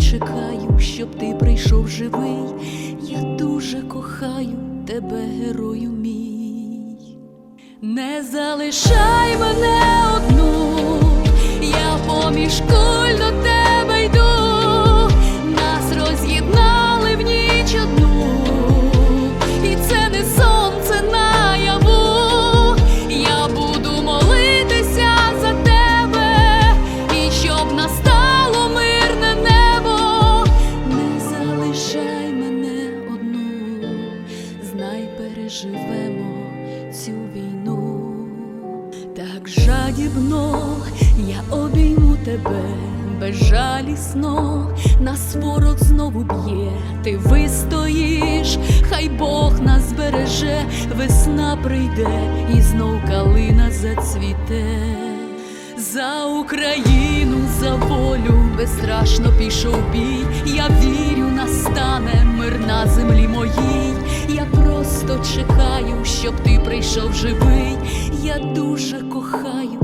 Чекаю, щоб ти прийшов живий. Я дуже кохаю тебе, герою мій. Не залишай мене одну, я поміж Так жадібно я обійму тебе безжалісно, нас ворог знову б'є, ти вистоїш, хай Бог нас збереже, весна прийде і знов калина зацвіте. За Україну, за волю безстрашно пішов бій. Я вірю, настане мир на землі моїй. Я просто чекаю, щоб ти прийшов живий. Я дуже кохаю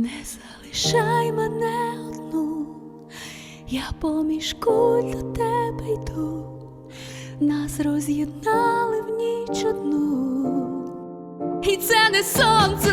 Не залишай мене одну, я поміж куль до тебе йду, нас роз'єднали в ніч одну, і це не сонце